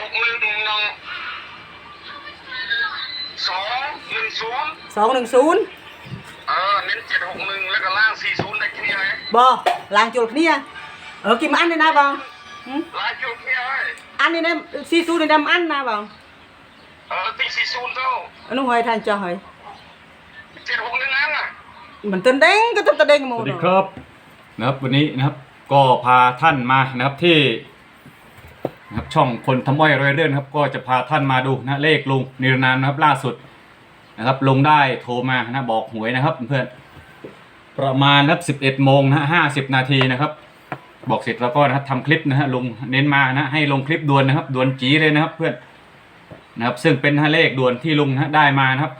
หกหนึ่งหนึ่งสองหนึ่งศูนย์สองหนึ่งศูนย์เออเน้นเจ็ดหกหนึ่งแล้วก็ล่างสี่ศูนย์ได้แค่นี้ไงบอล้างจุลเนี่ยเออกินมาอันนี่นะบองหืมลายจุดเนี่ยไอ้อันนี้นะซีซูนี่ดำอันนะบองเออตีสี่ศูนย์เท่าอันนู้นหอยทานจะหอยเจ็ดหกหนึ่งนั่นอะมันเต้นเด้งก็เต้นเด้งหมสดวัสดีครับนะครับวันนี้นะครับก็พาท่านมานะครับที่ นะครับช่องคนทำอ้อยรอยเรื่อนครับ ก็จะพาท่านมาดูนะเลขลุงนิรนามนะครับล่าสุดนะครับลงได้โทรมานะบอกหวยนะครับเพื่อนประมาณนะครับ11โมงนะห้าสิบนาทีนะครับ บอกเสร็จแล้วก็นะครับทำคลิปนะฮะลงเน้นมานะให้ลงคลิปด่วนนะครับด่วนจีเลยนะครับเพื่อนนะครับซึ่งเป็นเลขด่วนที่ลุงนะฮะได้มานะครับ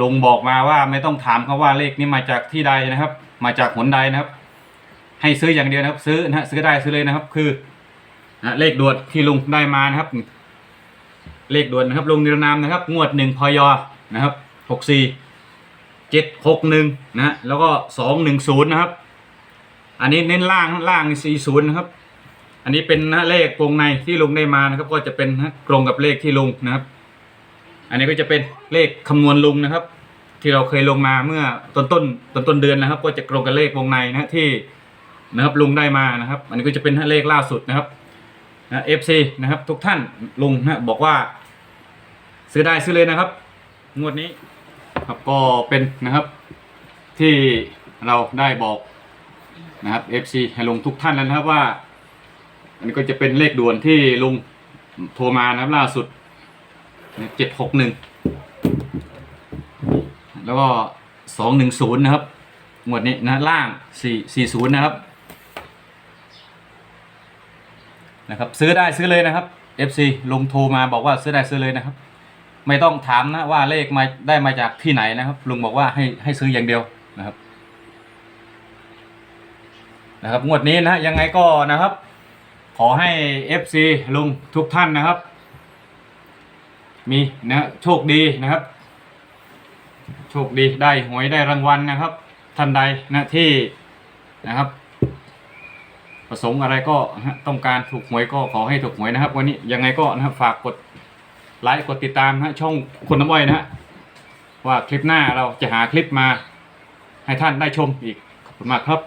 ลุงบอกมาว่าไม่ต้องถามเขาว่าเลขนี้มาจากที่ใดนะครับ มาจากหนใดนะครับ ให้ซื้ออย่างเดียวนะครับ ซื้อนะฮะซื้อได้ซื้อเลยนะครับ คือ นะเลขด่วนที่ลุงได้มานะครับ เลขด่วนนะครับลุงนิรนามนะครับ งวดหนึ่งพยนะครับหกสี่เจ็ดหกหนึ่งนะฮะแล้วก็สองหนึ่งศูนย์นะครับ อันนี้เน้นล่างล่างสี่ศูนย์นะครับ อันนี้เป็นนะเลขวงในที่ลุงได้มานะครับ ก็จะเป็นนะตรงกับเลขที่ลุงนะครับ อันนี้ก็จะเป็นเลขคำนวณลุงนะครับ ที่เราเคยลงมาเมื่อต้นต้นต้นต้นเดือนนะครับ ก็จะตรงกับเลขวงในนะที่นะครับลุงได้มานะครับ อันนี้ก็จะเป็นเลขล่าสุดนะครับ นะเอฟซีนะครับ ทุกท่านลุงนะบอกว่า ซื้อได้ซื้อเลยนะครับ งวดนี้ครับก็เป็นนะครับ ที่เราได้บอกนะครับ FC ให้ลงทุกท่านแล้วนะครับว่า อันนี้ก็จะเป็นเลขด่วนที่ลุงโทรมานะครับล่าสุดเจ็ดหกหนึ่งแล้วก็สองหนึ่งศูนย์นะครับ หมวดนี้นะล่างสี่สี่ศูนย์นะครับ นะครับซื้อได้ซื้อเลยนะครับ FC ลงโทรมาบอกว่าซื้อได้ซื้อเลยนะครับ ไม่ต้องถามนะว่าเลขมาได้มาจากที่ไหนนะครับ ลุงบอกว่าให้ให้ซื้ออย่างเดียวนะครับนะครับงวดนี้นะยังไงก็นะครับ ขอให้ FC ลุงทุกท่านนะครับ มีนะโชคดีนะครับ โชคดีได้หวยได้รางวัลนะครับ ท่านใดนะที่นะครับ ประสงค์อะไรก็ต้องการถูกหวยก็ขอให้ถูกหวยนะครับ วันนี้ยังไงก็นะครับฝากกดไลค์กดติดตามนะฮะช่องคนน้ำอ้อยนะฮะว่าคลิปหน้าเราจะหาคลิปมาให้ท่านได้ชมอีกขอบคุณมากครับ